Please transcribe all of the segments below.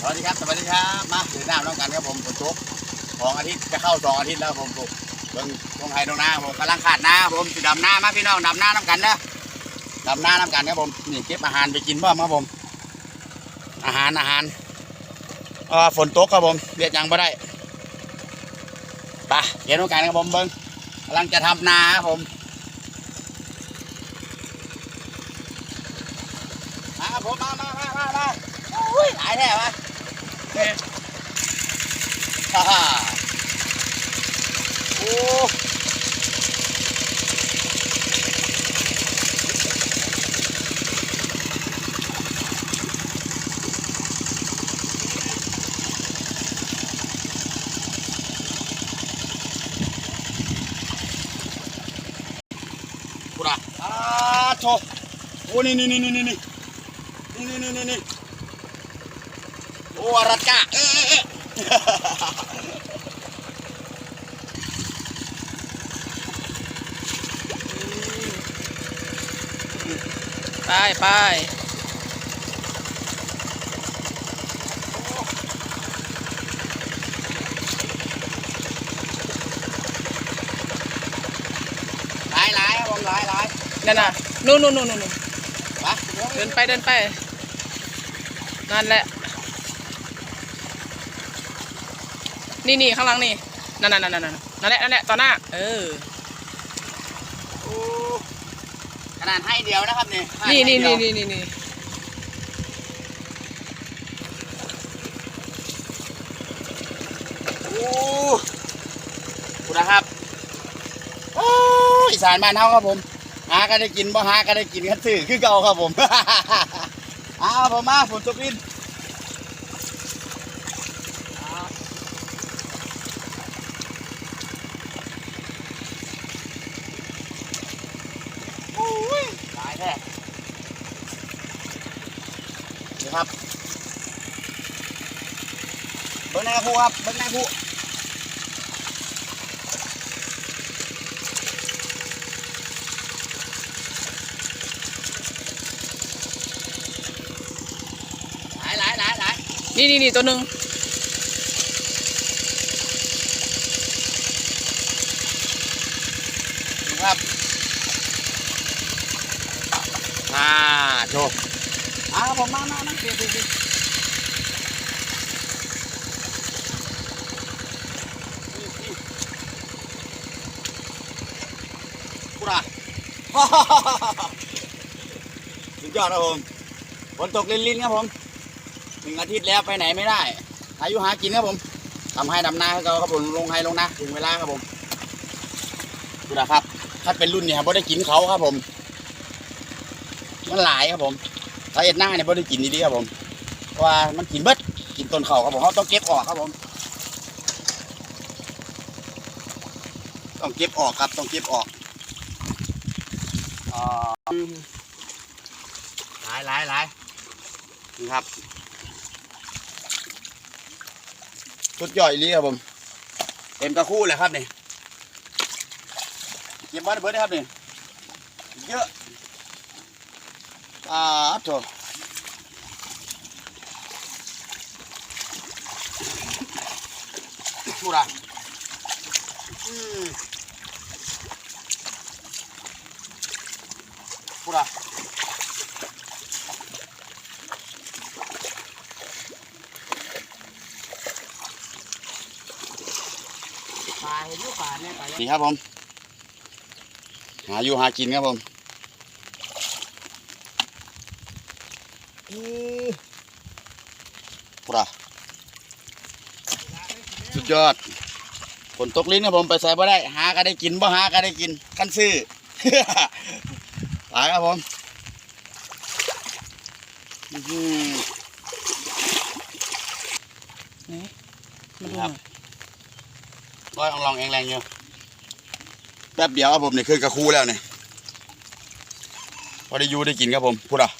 สวัสดีครับ สวัสดีครับ มาถือน้ำน้องกันครับผมฝนตกสองอาทิตย์จะเข้าสองอาทิตย์แล้วผมปลูกเบิ่งตรงไฮตรงหน้าผมกำลังขาดหน้าผมสิดำหน้ามาพี่น้องดำหน้าน้ำกันนะดำหน้าน้ำกันครับผมนี่เก็บอาหารไปกินบ้างครับผม อาหารอาหารเออฝนตกครับผมเรียกยังไม่ได้ไปเดี๋ยวน้องกันครับผมเบิ้งกำลังจะทำนาครับผมมาครับผมมามามามามาโอ้ยหลายแท้วะ ฮ่าฮ่าโอ้กูด่าอ่าโชโอ้นี่นี่นี่นี่นี่นี่นี่นี่นี่นี่ โอ้อารัดกะเอ๊ะเอ๊ะเอ๊ะไปไปหลายหลายครับผมหลายหลายนั่นน่ะนู่นนู่นนู่นนู่นมาเดินไปเดินไป นั่นแหละ นี่นี่ข้างหลังนี่นั่นนั่นนั่นนั่นนั่นแหละนั่นแหละต่อหน้า เออโอ้ขนาดให้เดียวนะครับนี่ให้นี่นี่ให้เดีนี่ยวนี่นี่นี่โอ้คุณนะครับ โอ้อีสานบ้านเฮาครับผม หาก็ได้กินบ่หาก็ได้กินกันซื้อคือเก่าครับผมเอาผมมาฝนตกดินเอาโอ้ยตายแท้ นี่ครับเบิ้งหน้าคู่ครับเบิ้งหน้าคู่หลายหลายหลายหลายนี่นี่นี่ตัวหนึ่งครับอ่าโชว์ อ่าผมมามามาเดี๋ยวเดี๋ยวกูด่าสุดยอดครับผมฝนตกลินๆครับผมหนึ่งอาทิตย์แล้วไปไหนไม่ได้ อายุหากินครับผมทำให้ดำนาให้เขาครับผมลงให้ลงนะถึงเวลาครับผมดูนะครับ ถ้าเป็นรุ่นเนี่ยครับไม่ได้กินเขาครับผม มันหลายครับผม ถ้าเอ็ดหน้าเนี่ยไม่ได้กินดีๆครับผมเพราะว่ามันกินเบิดกินต้นเขาครับผมเขาต้องเก็บออกครับผม ต้องเก็บออกครับต้องเก็บออกอ่าหลายหลายหลายนี่ครับสุดยอดอีหลีครับผมเต็มกระคู่เลยครับนี่เก็บบ้านเบิดได้ครับนี่เยอะ à trời mua ra mua ra ดีครับผมหาอยู่หากินครับผม ปลาสุดยอดฝนตกลิ้นครับผมไปใส่บ่ได้ หาก็ได้กินบ่หาก็ได้กินกันซื้อไปครับผมอื้อหือนี่มาดูคหรัน่บอยร้อยองลองเองแรงอยู่แป๊บเดียวครับผมนี่คือกระคูแล้วเนี่ยพอได้อยู่ได้กินครับผมพูดอะ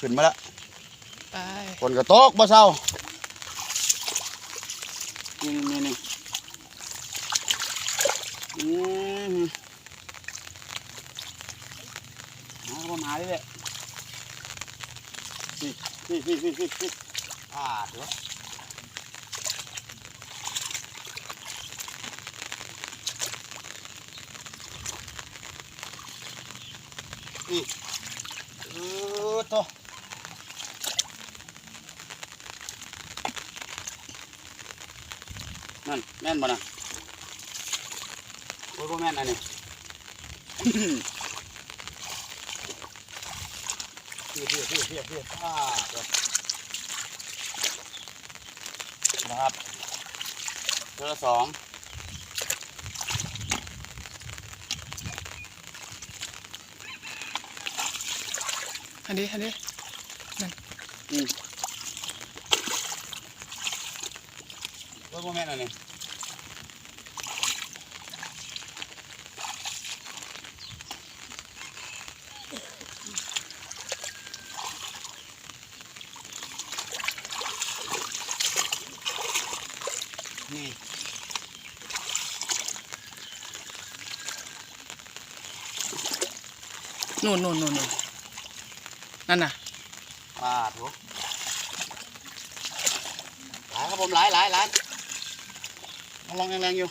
ขึ้นมาแล้ว ไปฝนก็ตกบ่เศร้านี่นี่นี่อืมมาครับผมหาเรื่อยๆนี่นี่นี่นี่นี่อ่าเดี๋ยวนี่เออโตัวนั่นแม่นบ่นะโอ้ยบ่แม่นอันนี้เพี้ยเพี้ยเพี้ยเพี้ยเพี้ยอ่าเดี๋ยวนะครับเจอสองอันนี้อันนี้โอ้ยบ่แม่นอันนี้ นี่นู่นนู่นนู่นนู่นนั่นน่ะปาดโหหลายครับผมหลายหลายหลายลองลองแรงๆอยู่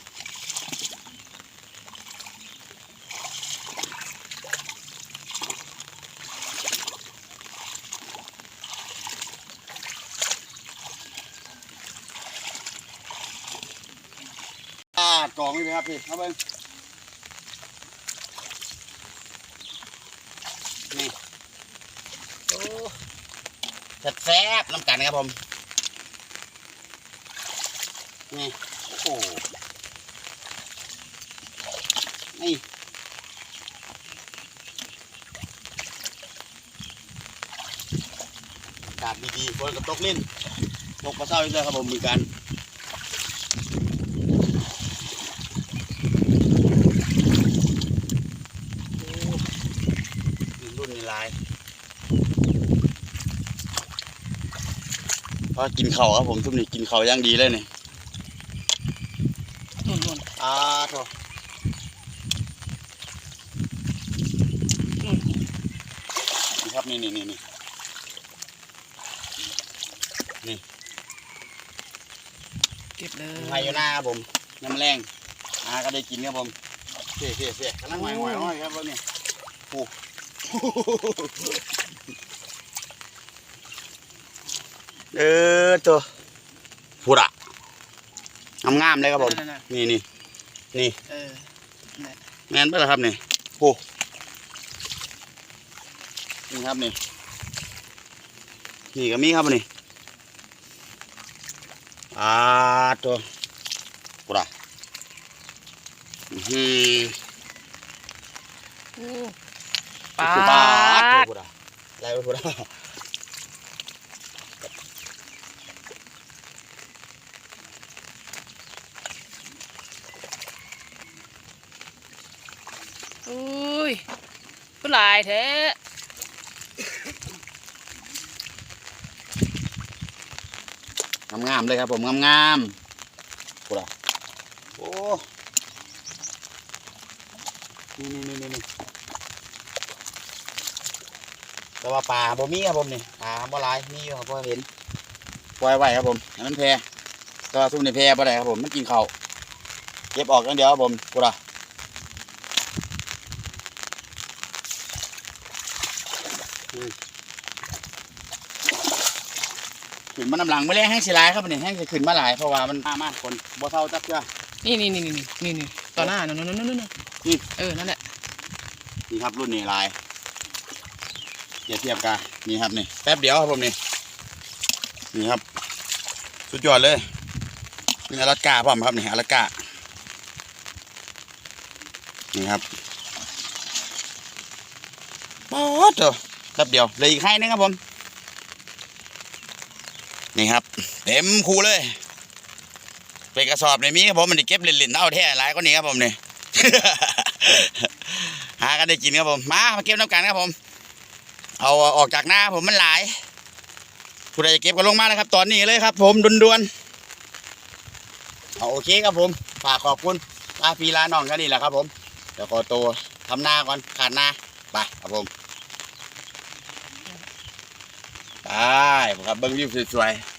ปาดกล่องนี่ไหม ครับพี่เอาไปนี่โอ้แซ่บๆน้ำกันครับผม นี่ โอ้โหนี่อากาศดีๆฝนกับตกลิ้นตกปลาเศร้าอีกแล้วครับผมมีกันโอ้รุ่นนี้ลาย เพราะกินเข่าวครับผมทุกนี้กินเข่าวอย่างดีเลยนี่นู่นนู่นอ่าโถนู่นนี่ครับนี่นี่นี่นี่เก็บเลยไฮอยู่หน้าครับผมน้ำแรงอาก็ได้กินครับผมเสียเสียเสียกำลังหอยหอยหอยครับผมเนี่ยโอ้ เออตัวพูดอะงามๆเลยครับผมนั่นน่ะนี่นี่นี่เออนั่นแหละแม่นปะล่ะครับนี่โอ้นี่ครับนี่ นี่ก็มีครับนี่อ่าตัวกูละอือหือโอ้ปาปาดตัวดกูละอะไรวะกูละ อุ้ยายแท้งามๆเลยครับผมงามๆกูละโอ้นี่นี่นี่นี่แต่ว่าปลาบ่มีครับผมนี่ปลาบ่หลายมีอยู่ครับพอเห็นปล่อยไว้ครับผมให้มันแพร่แต่ว่าซุ่มในแพร่บ่ได้ครับผมมันกินเข้าเก็บออกอย่างเดียวครับผมกูละ ขึ้นมาน้ำหลังไม่แรงแห้งสิหลายครับนี่แห้งจะขึ้นมาหลายเพราะว่ามันมามาคนบ่เท่าจักเจ้านี่นี่นี่นี่นี่นี่ต่อหน้านู่นนู่นนู่นนู่นนี่เออนั่นแหละนี่ครับรุ่นนี้ลายเทียบเทียบกันนี่ครับนี่แป๊บเดียวครับผมนี่นี่ครับ สุดยอดเลยนี่อลาสก้าพร้อมครับนี่อลาสก้านี่ครับป๊อดเถอะแป๊บเดียวเหลยอีกไข่นึงครับผม นี่ครับ เต็มคูเลยเป็นกระสอบในมีครับผมมันได้เก็บเล่นๆเอาแท้หลายก็นี้ครับผมเนี่ยหากันได้กินครับผมมามาเก็บน้ำกันครับผม เอาออกจากหน้าผมมันหลายผู้ใดจะเก็บก็ลงมาเลยครับ ตอนนี้เลยครับ ผมด่วนๆเอาโอเคครับผมฝากขอบคุณลาพีลาน้องกันนี่แหละครับ ผมเดี๋ยวขอตัวทำหน้าก่อนขาดหน้าไปครับผม ไปครับเบิ้งวิวสวยๆ